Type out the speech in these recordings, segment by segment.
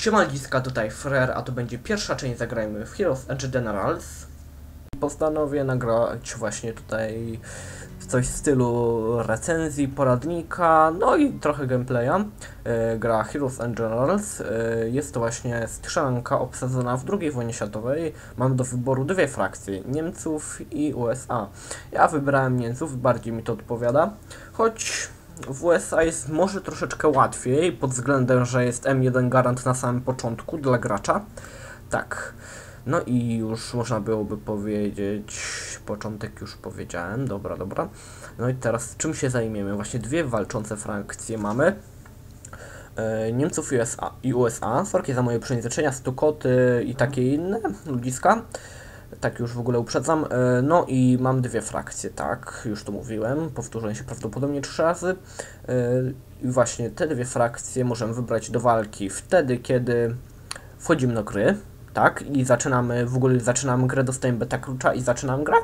Siemaliska, tutaj Frer, a to będzie pierwsza część Zagrajmy w Heroes and Generals. Postanowię nagrać właśnie tutaj coś w stylu recenzji, poradnika, no i trochę gameplaya. E, gra Heroes and Generals. E, jest to właśnie strzelanka obsadzona w II wojnie światowej. Mam do wyboru dwie frakcje, Niemców i USA. Ja wybrałem Niemców, bardziej mi to odpowiada, choć w USA jest może troszeczkę łatwiej, pod względem, że jest M1 garant na samym początku dla gracza. Tak. No i już można byłoby powiedzieć, początek już powiedziałem, dobra, dobra. No i teraz czym się zajmiemy? Właśnie dwie walczące frakcje mamy. E, Niemców i USA, i USA. Sorki za moje przejęzyczenia, stukoty i takie inne ludziska. Tak już w ogóle uprzedzam. E, No i mam dwie frakcje, tak, już to mówiłem. Powtórzę się prawdopodobnie trzy razy. E, I właśnie te dwie frakcje możemy wybrać do walki wtedy, kiedy wchodzimy do gry, tak, i zaczynamy, w ogóle zaczynamy grę, dostajemy beta klucza i zaczynam grę.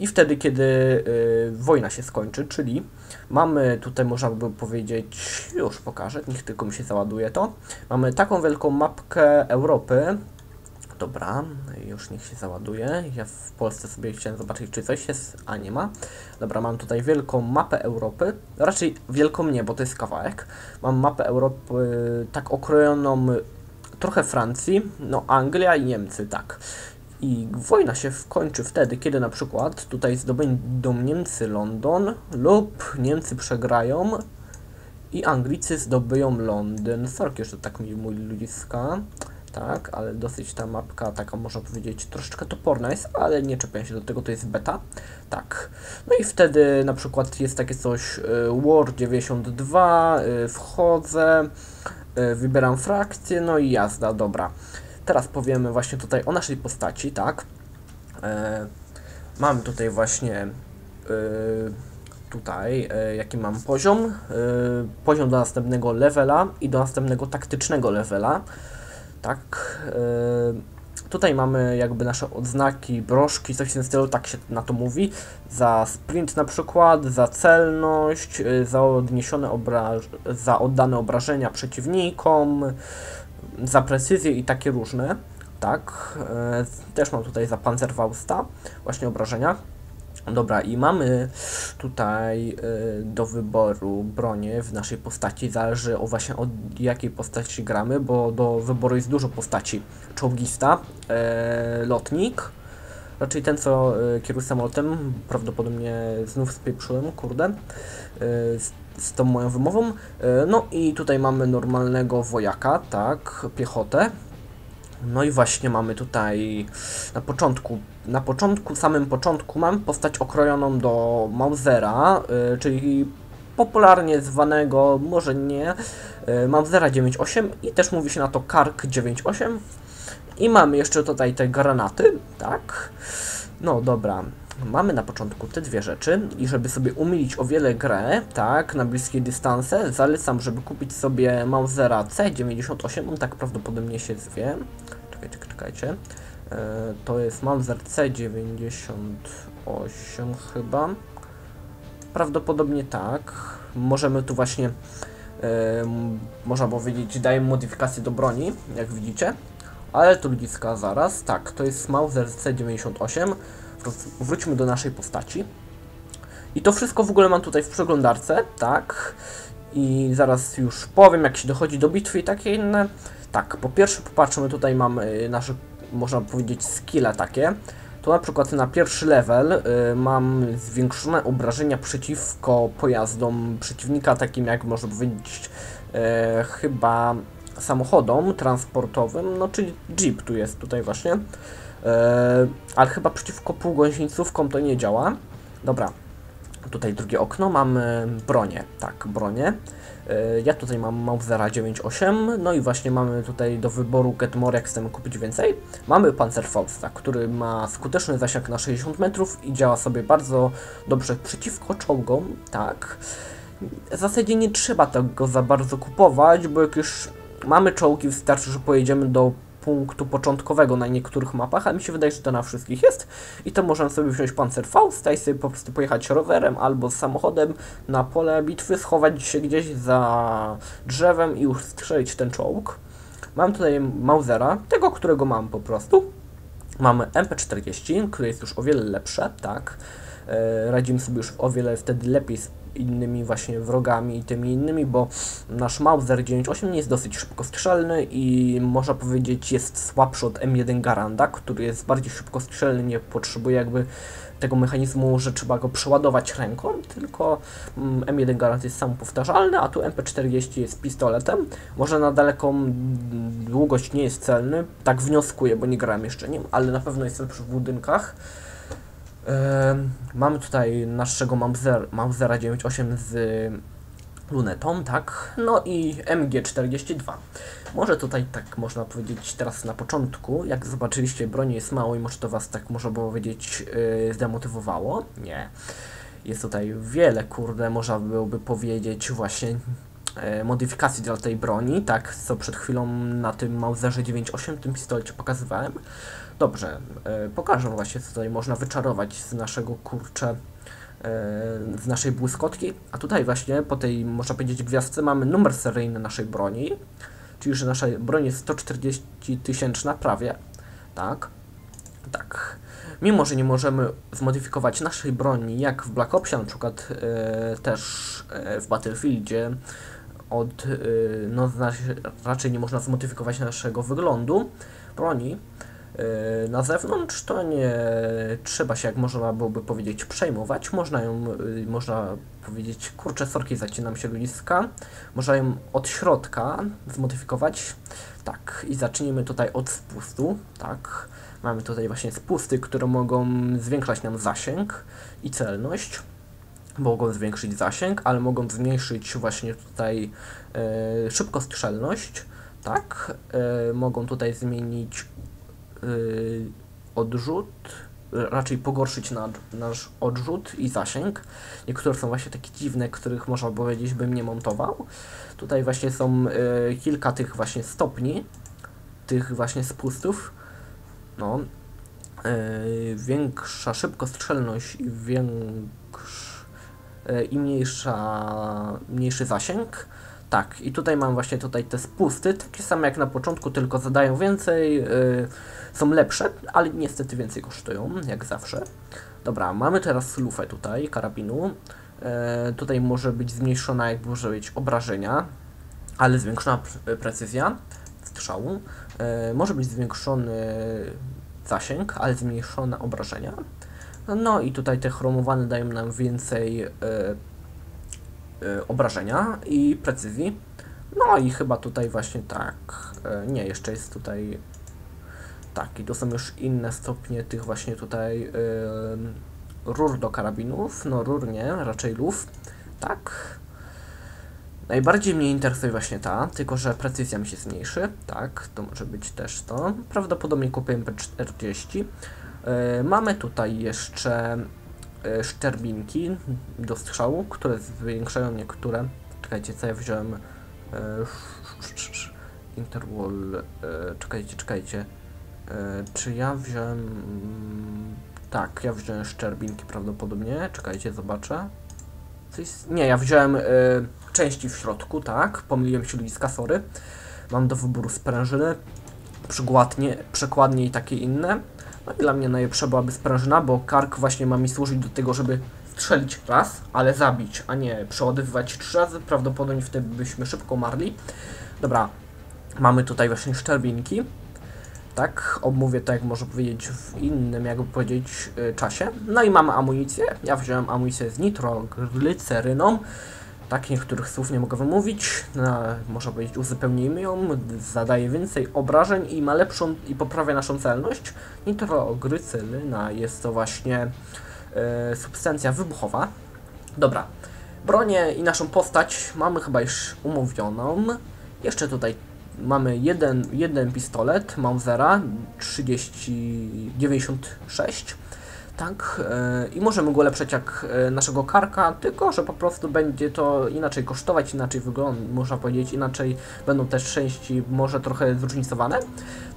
I wtedy, kiedy y, wojna się skończy, czyli mamy tutaj, można by powiedzieć, już pokażę, niech tylko mi się załaduje to. Mamy taką wielką mapkę Europy. Dobra, już niech się załaduje. Ja w Polsce sobie chciałem zobaczyć, czy coś jest, a nie ma. Dobra, mam tutaj wielką mapę Europy. Raczej wielką nie, bo to jest kawałek. Mam mapę Europy tak okrojoną trochę Francji, no Anglia i Niemcy, tak. I wojna się kończy wtedy, kiedy na przykład tutaj zdobędą Niemcy London lub Niemcy przegrają i Anglicy zdobyją Londyn. Sorki, że tak mi mój ludziska. Tak, ale dosyć ta mapka taka można powiedzieć troszeczkę toporna jest, ale nie czepiam się do tego, to jest beta. Tak. No i wtedy na przykład jest takie coś y, War 92, y, wchodzę, y, wybieram frakcję, no i jazda, dobra. Teraz powiemy właśnie tutaj o naszej postaci, tak. E, mamy tutaj właśnie e, tutaj, e, jaki mam poziom. E, poziom do następnego levela i do następnego taktycznego levela. Tak. E, tutaj mamy jakby nasze odznaki, broszki, coś w tym stylu, tak się na to mówi. Za sprint na przykład, za celność, e, za odniesione obraż za oddane obrażenia przeciwnikom, za precyzję i takie różne. Tak, e, też mam tutaj za Panzerfausta, właśnie obrażenia. Dobra, i mamy tutaj e, do wyboru bronię w naszej postaci. Zależy o właśnie od jakiej postaci gramy, bo do wyboru jest dużo postaci. Czołgista, e, lotnik, raczej ten co e, kieruje samolotem, prawdopodobnie znów spieprzyłem, kurde, e, z, z tą moją wymową. No i tutaj mamy normalnego wojaka, tak, piechotę. No i właśnie mamy tutaj na początku, na początku, samym początku mam postać okrojoną do Mausera, y, czyli popularnie zwanego, może nie, y, Mausera 9.8 i też mówi się na to Kark 9.8 i mamy jeszcze tutaj te granaty, tak, no dobra, mamy na początku te dwie rzeczy i żeby sobie umilić o wiele grę, tak, na bliskie dystanse, zalecam, żeby kupić sobie Mausera C98, on tak prawdopodobnie się zwie, czekajcie, czekajcie, e, to jest Mauser C98 chyba, prawdopodobnie tak, możemy tu właśnie, e, można powiedzieć, daje modyfikację do broni, jak widzicie, ale to ludziska zaraz, tak, to jest Mauser C98, wróćmy do naszej postaci. I to wszystko w ogóle mam tutaj w przeglądarce, tak. I zaraz już powiem, jak się dochodzi do bitwy i takie inne. Tak, po pierwsze popatrzmy, tutaj mamy nasze, można powiedzieć, skille takie. Tu na przykład na pierwszy level y, mam zwiększone obrażenia przeciwko pojazdom przeciwnika, takim jak można powiedzieć, y, chyba samochodom transportowym, no czyli Jeep tu jest tutaj właśnie. Eee, ale chyba przeciwko półgąsienicówkom to nie działa. Dobra, tutaj drugie okno, mamy bronię, tak, bronię. Eee, ja tutaj mam Mausera 9.8, no i właśnie mamy tutaj do wyboru Get More, jak chcemy kupić więcej. Mamy Panzerfausta, który ma skuteczny zasięg na 60 metrów i działa sobie bardzo dobrze przeciwko czołgom, tak. W zasadzie nie trzeba tego za bardzo kupować, bo jak już mamy czołgi, wystarczy, że pojedziemy do punktu początkowego na niektórych mapach, ale mi się wydaje, że to na wszystkich jest. I to możemy sobie wziąć Panzerfaust i sobie po prostu pojechać rowerem albo samochodem na pole bitwy, schować się gdzieś za drzewem i już strzelić ten czołg. Mam tutaj Mausera, tego, którego mam po prostu. Mamy MP40, które jest już o wiele lepsze, tak. E, radzimy sobie już o wiele wtedy lepiej z innymi właśnie wrogami i tymi innymi, bo nasz Mauser 9.8 jest dosyć szybkostrzelny i można powiedzieć jest słabszy od M1 Garanda, który jest bardziej szybkostrzelny, nie potrzebuje jakby tego mechanizmu, że trzeba go przeładować ręką, tylko mm, M1 Garand jest samopowtarzalny, a tu MP40 jest pistoletem. Może na daleką długość nie jest celny, tak wnioskuję, bo nie grałem jeszcze nim, ale na pewno jest lepszy w budynkach. Mamy tutaj naszego Mamzer, Mamzera 98 z lunetą, tak? No i MG42. Może tutaj tak można powiedzieć teraz na początku, jak zobaczyliście broni jest mało i może to was tak można było powiedzieć yy, zdemotywowało. Nie. Jest tutaj wiele, kurde, można byłoby powiedzieć właśnie modyfikacji dla tej broni, tak, co przed chwilą na tym Mauserze 9.8, tym pistolecie pokazywałem. Dobrze, yy, pokażę właśnie co tutaj można wyczarować z naszego kurcze z naszej błyskotki, a tutaj właśnie po tej, można powiedzieć, gwiazdce mamy numer seryjny naszej broni, czyli że nasza broń jest 140 tysięczna prawie, tak, tak. Mimo, że nie możemy zmodyfikować naszej broni, jak w Black Opsie, na przykład e, też e, w Battlefieldzie, od, e, no, znaczy, raczej nie można zmodyfikować naszego wyglądu broni, e, na zewnątrz, to nie trzeba się, jak można byłoby powiedzieć, przejmować. Można ją, e, można powiedzieć, kurczę, sorki, zacinam się ludziska. Można ją od środka zmodyfikować. Tak, i zacznijmy tutaj od spustu, tak. Mamy tutaj właśnie spusty, które mogą zwiększać nam zasięg i celność. Mogą zwiększyć zasięg, ale mogą zmniejszyć właśnie tutaj e, szybkostrzelność, tak. E, mogą tutaj zmienić e, odrzut, raczej pogorszyć na, nasz odrzut i zasięg. Niektóre są właśnie takie dziwne, których można powiedzieć bym nie montował. Tutaj właśnie są y, kilka tych właśnie stopni, tych właśnie spustów. No, y, większa szybkostrzelność i większ, y, i mniejsza, mniejszy zasięg. Tak, i tutaj mam właśnie tutaj te spusty, takie same jak na początku, tylko zadają więcej, yy, są lepsze, ale niestety więcej kosztują, jak zawsze. Dobra, mamy teraz lufę tutaj, karabinu. Yy, tutaj może być zmniejszona, jak może być obrażenia, ale zwiększona pre precyzja strzału. Yy, może być zwiększony zasięg, ale zmniejszone obrażenia. No i tutaj te chromowane dają nam więcej yy, Y, obrażenia i precyzji. No i chyba tutaj właśnie tak. Y, nie, jeszcze jest tutaj. Tak, i tu są już inne stopnie tych właśnie tutaj rur do karabinów. No rur nie, raczej luf. Tak. Najbardziej mnie interesuje właśnie ta, tylko że precyzja mi się zmniejszy. Tak, to może być też to. Prawdopodobnie kupię MP40. Yy, mamy tutaj jeszcze E, szczerbinki do strzału, które zwiększają niektóre. Czekajcie, co ja wziąłem? E, Interwall. E, czekajcie, czekajcie. Czy ja wziąłem. Tak, ja wziąłem szczerbinki prawdopodobnie. Czekajcie, zobaczę. Coś... Nie, ja wziąłem części w środku, tak. Pomyliłem ludziska, sorry. Mam do wyboru sprężyny, przygładnie, przekładnie i takie inne. No i dla mnie najlepsza byłaby sprężyna, bo kark właśnie ma mi służyć do tego, żeby strzelić raz, ale zabić, a nie przeładowywać trzy razy. Prawdopodobnie wtedy byśmy szybko marli. Dobra, mamy tutaj właśnie szczerbinki. Tak, omówię to, jak można powiedzieć, w innym, jakby powiedzieć, y, czasie. No i mamy amunicję. Ja wziąłem amunicję z nitrogliceryną tak, niektórych słów nie mogę wymówić, no, można powiedzieć uzupełnijmy ją, zadaje więcej obrażeń i ma lepszą i poprawia naszą celność. Nitroglyceryna jest to właśnie e, substancja wybuchowa. Dobra, bronię i naszą postać mamy chyba już umówioną. Jeszcze tutaj mamy jeden, jeden pistolet Mausera 3096 tak, e, i możemy go ulepszać jak e, naszego karka, tylko że po prostu będzie to inaczej kosztować, inaczej wyglądać, można powiedzieć, inaczej będą też części może trochę zróżnicowane.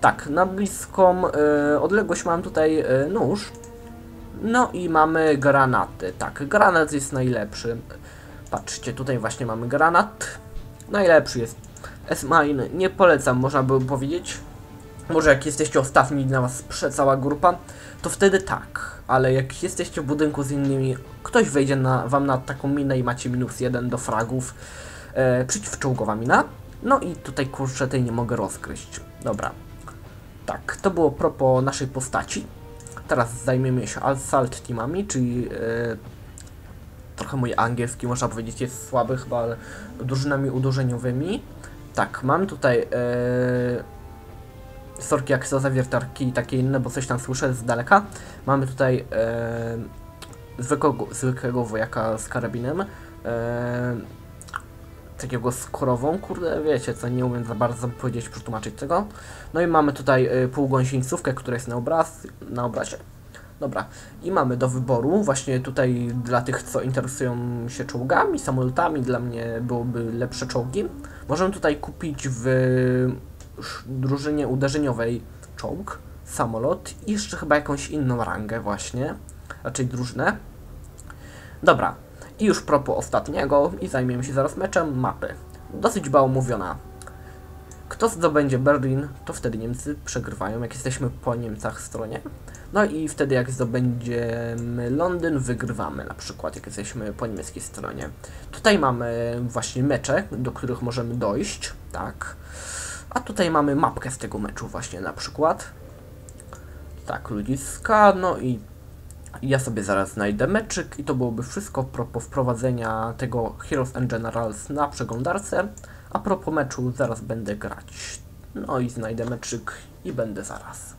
Tak, na bliską e, odległość mam tutaj nóż, no i mamy granaty, tak, granat jest najlepszy. Patrzcie, tutaj właśnie mamy granat, najlepszy jest S-Mine nie polecam, można by powiedzieć. Może jak jesteście ostatni na was prze cała grupa, to wtedy tak. Ale jak jesteście w budynku z innymi, ktoś wejdzie na, wam na taką minę i macie minus jeden do fragów. E, przeciwczołgowa mina. No i tutaj kurczę tej nie mogę rozgryźć. Dobra. Tak, to było propos naszej postaci. Teraz zajmiemy się Assault Teamami, czyli e, trochę mój angielski można powiedzieć jest słaby chyba, ale drużynami uderzeniowymi. Tak, mam tutaj e, sorki jak to zawiertarki i takie inne, bo coś tam słyszę z daleka. Mamy tutaj e, zwykłego, zwykłego wojaka z karabinem. E, takiego skórową, kurde, wiecie co, nie umiem za bardzo powiedzieć, przetłumaczyć tego. No i mamy tutaj y, która jest na, obraz, na obrazie. Dobra, i mamy do wyboru, właśnie tutaj dla tych, co interesują się czołgami, samolotami, dla mnie byłoby lepsze czołgi. Możemy tutaj kupić w drużynie uderzeniowej czołg, samolot i jeszcze chyba jakąś inną rangę właśnie, raczej drużynę. Dobra, i już propos ostatniego i zajmiemy się zaraz meczem mapy. Dosyć mało mówiona. Kto zdobędzie Berlin, to wtedy Niemcy przegrywają, jak jesteśmy po Niemcach stronie. No i wtedy jak zdobędziemy Londyn, wygrywamy na przykład, jak jesteśmy po niemieckiej stronie. Tutaj mamy właśnie mecze, do których możemy dojść, tak. A tutaj mamy mapkę z tego meczu właśnie na przykład. Tak, ludziska, no i ja sobie zaraz znajdę meczyk i to byłoby wszystko propos wprowadzenia tego Heroes and Generals na przeglądarce. A propos meczu zaraz będę grać. No i znajdę meczyk i będę zaraz.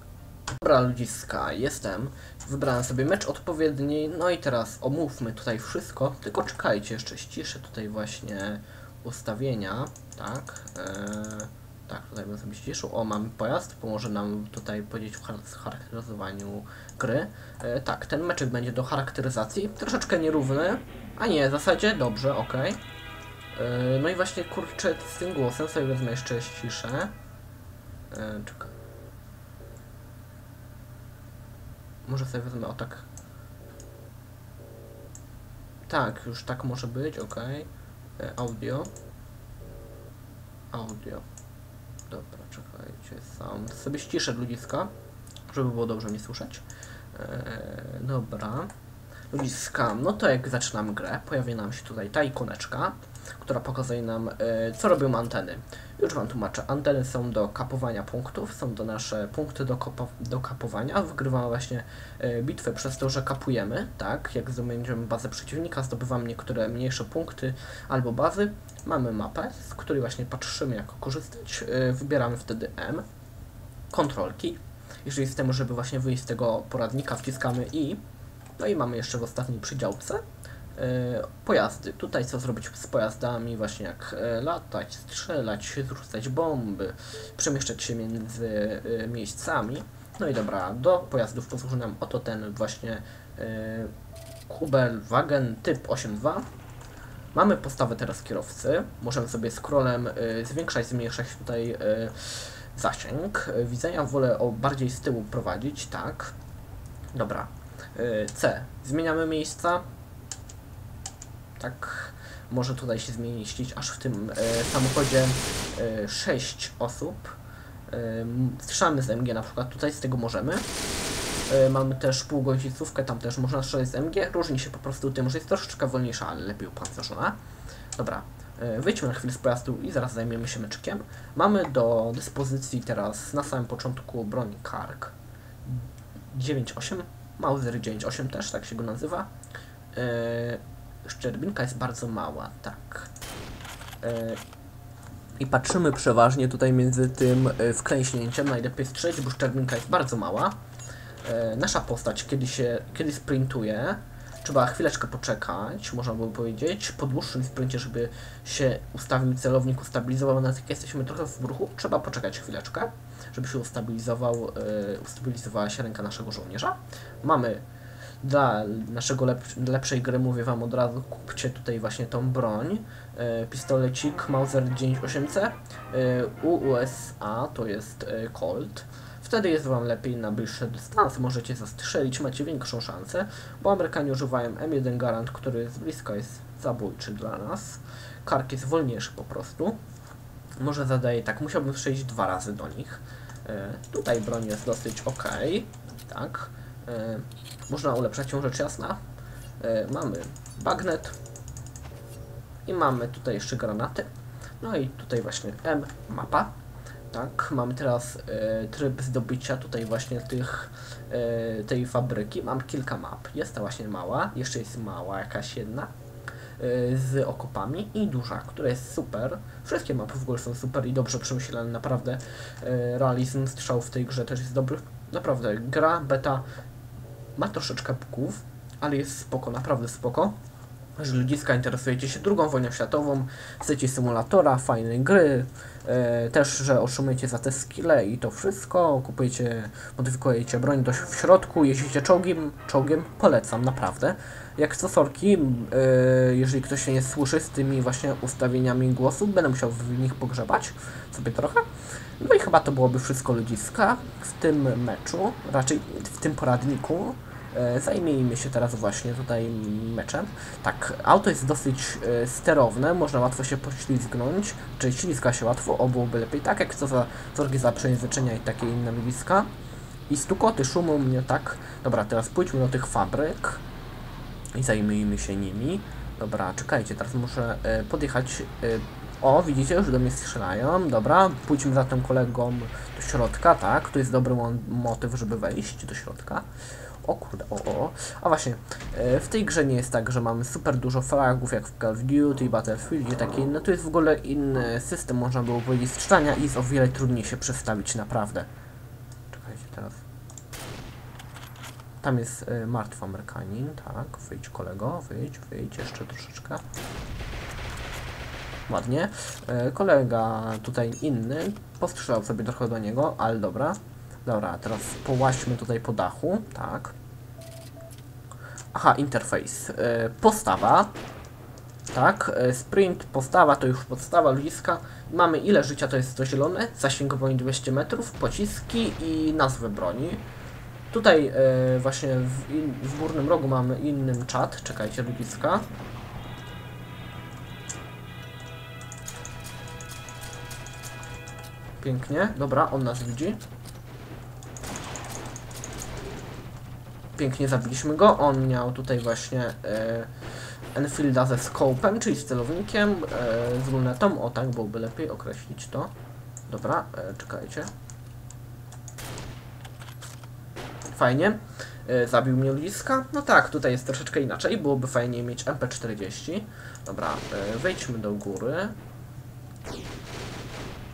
Dobra ludziska, jestem. Wybrałem sobie mecz odpowiedni, no i teraz omówmy tutaj wszystko. Tylko czekajcie, jeszcze ściszę tutaj właśnie ustawienia, tak. Eee, tak, tutaj bym sobie ściszył. O, mamy pojazd, pomoże nam tutaj powiedzieć w charakteryzowaniu gry. E, tak, ten meczek będzie do charakteryzacji. Troszeczkę nierówny. A nie, w zasadzie dobrze, ok. E, no i właśnie kurczę z tym głosem sobie wezmę jeszcze ściszę. E, czekaj. Może sobie wezmę o tak. Tak, już tak może być, ok. E, audio. Audio. Czekajcie, sam sobie ściszę ludziska, żeby było dobrze mnie słyszeć. Eee, dobra. Ludziska, no to jak zaczynamy grę, pojawia nam się tutaj ta ikoneczka, która pokazuje nam, e, co robią anteny. Już Wam tłumaczę. Anteny są do kapowania punktów, są to nasze punkty do, do kapowania. Wygrywamy właśnie e, bitwę przez to, że kapujemy, tak? Jak zdobędziemy bazę przeciwnika, zdobywamy niektóre mniejsze punkty albo bazy. Mamy mapę, z której właśnie patrzymy, jak korzystać. E, wybieramy wtedy M, kontrolki. Jeżeli chcemy, żeby właśnie wyjść z tego poradnika, wciskamy I. No i mamy jeszcze w ostatniej przydziałce pojazdy. Tutaj co zrobić z pojazdami, właśnie jak e, latać, strzelać, zrzucać bomby, przemieszczać się między e, miejscami. No i dobra, do pojazdów posłuży nam oto ten właśnie Kubelwagen typ 8.2. Mamy postawę teraz kierowcy. Możemy sobie scrollem zwiększać, zmniejszać tutaj zasięg. Widzenia wolę o bardziej z tyłu prowadzić, tak. Dobra. C. Zmieniamy miejsca tak może tutaj się zmieścić aż w tym e, samochodzie e, 6 osób. E, z MG na przykład, tutaj z tego możemy. E, mamy też półgodzicówkę, tam też można strzelać z MG. Różni się po prostu tym, że jest troszeczkę wolniejsza, ale lepiej upancerzona. Dobra, e, wyjdźmy na chwilę z pojazdu i zaraz zajmiemy się meczykiem. Mamy do dyspozycji teraz na samym początku broń Kark 9.8, Mauser 9.8 też, tak się go nazywa. E, szczerbinka jest bardzo mała, tak. E, I patrzymy przeważnie tutaj między tym e, wklęśnięciem, najlepiej strzelić, bo szczerbinka jest bardzo mała. E, nasza postać, kiedy się, kiedy sprintuje, trzeba chwileczkę poczekać, można by powiedzieć, po dłuższym sprincie, żeby się ustawił celownik, ustabilizował, nawet jak jesteśmy trochę w ruchu, trzeba poczekać chwileczkę, żeby się ustabilizował, ustabilizowała się ręka naszego żołnierza. Mamy dla naszego lep lepszej gry mówię Wam od razu, kupcie tutaj właśnie tą broń. E, pistolecik Mauser 98C. E, USA to jest e, Colt. Wtedy jest Wam lepiej na bliższe dystanse, możecie zastrzelić, macie większą szansę, bo Amerykanie używają M1 Garant, który z bliska jest zabójczy dla nas. Kark jest wolniejszy po prostu. może zadaję tak, musiałbym przejść dwa razy do nich. Tutaj broń jest dosyć ok, tak. E, można ulepszać ją rzecz jasna. E, mamy bagnet i mamy tutaj jeszcze granaty. No i tutaj właśnie M, mapa. Tak, mamy teraz e, tryb zdobycia tutaj właśnie tych, tej fabryki. Mam kilka map. Jest ta właśnie mała, jeszcze jest mała jakaś jedna z okopami i duża, która jest super. Wszystkie mapy w ogóle są super i dobrze przemyślane, naprawdę. Realizm strzał w tej grze też jest dobry. Naprawdę, gra beta ma troszeczkę bugów, ale jest spoko, naprawdę spoko. Jeżeli ludziska interesujecie się drugą wojną światową, chcecie symulatora, fajnej gry, e, też, że otrzymujecie za te skille i to wszystko, kupujecie, modyfikujecie broń dość w środku, jeździcie czołgiem, czołgiem, polecam, naprawdę. Jak co sorki, e, jeżeli ktoś się nie słyszy z tymi właśnie ustawieniami głosu, będę musiał w nich pogrzebać sobie trochę. No i chyba to byłoby wszystko ludziska w tym meczu, raczej w tym poradniku. E, Zajmijmy się teraz właśnie tutaj meczem. Tak, auto jest dosyć e, sterowne, można łatwo się poślizgnąć, czyli ślizga się łatwo, o byłoby lepiej tak, jak co za sorgi za przejęzyczenia i takie inne widziska. I stukoty szumą mnie tak. Dobra, teraz pójdźmy do tych fabryk i zajmijmy się nimi. Dobra, czekajcie, teraz muszę e, podjechać. O, widzicie, już do mnie strzelają. Dobra, pójdźmy za tym kolegą do środka, tak? To jest dobry mo- motyw, żeby wejść do środka. O kurde, o, o. A właśnie, e, w tej grze nie jest tak, że mamy super dużo fragów jak w Call of Duty, Battlefield i takie inne. To jest w ogóle inny system, można było powiedzieć, strzelania i jest o wiele trudniej się przestawić, naprawdę. Czekajcie teraz. Tam jest e, martwy Amerykanin, tak. Wyjdź kolego, wyjdź, wyjdź jeszcze troszeczkę. Ładnie. E, kolega tutaj inny postrzelał sobie trochę do niego, ale dobra. Dobra, teraz połaźmy tutaj po dachu, tak. Aha, interfejs. E, postawa. Tak, e, sprint, postawa to już podstawa, ludziska. Mamy ile życia to jest to zielone, zasięg broni 200 metrów, pociski i nazwy broni. Tutaj e, właśnie w, in, w górnym rogu mamy inny czat, czekajcie ludziska. Pięknie, dobra, on nas widzi. Pięknie zabiliśmy go. On miał tutaj właśnie e, Enfielda ze scopem, czyli z celownikiem, e, z lunetą. O tak, byłoby lepiej określić to. Dobra, e, czekajcie. Fajnie. E, zabił mnie ludziska. No tak, tutaj jest troszeczkę inaczej. Byłoby fajniej mieć MP40. Dobra, e, wejdźmy do góry.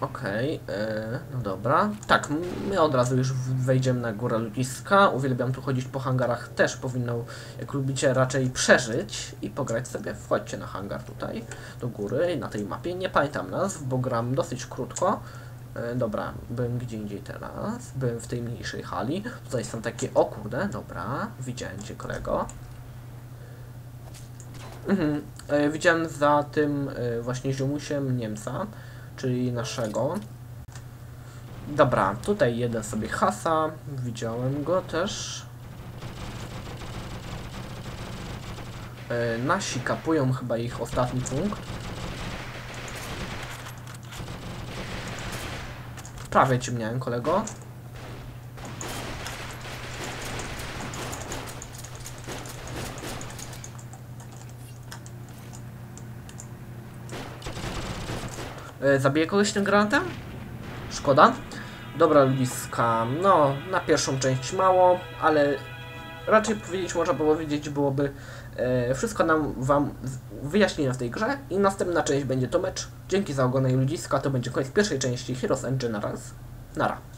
Okej, e, no dobra. Tak, my od razu już wejdziemy na górę ludziska. Uwielbiam tu chodzić po hangarach. Też powinno, jak lubicie, raczej przeżyć i pograć sobie. Wchodźcie na hangar tutaj, do góry, na tej mapie. Nie pamiętam nazw, bo gram dosyć krótko. E, dobra, byłem gdzie indziej teraz. Byłem w tej mniejszej hali. Tutaj są takie, o kurde, dobra. Widziałem cię, kolego. Mhm. E, widziałem za tym właśnie ziomusiem Niemca czyli naszego. Dobra, tutaj jeden sobie hasa, widziałem go też. E, nasi kapują chyba ich ostatni punkt. Prawie cię miałem, kolego. E, Zabiję kogoś tym granatem? Szkoda. Dobra ludziska, no na pierwszą część mało, ale raczej powiedzieć można powiedzieć byłoby e, wszystko nam wam wyjaśnienia w tej grze i następna część będzie to mecz. Dzięki za oglądanie ludziska, to będzie koniec pierwszej części Heroes and Generals. Nara.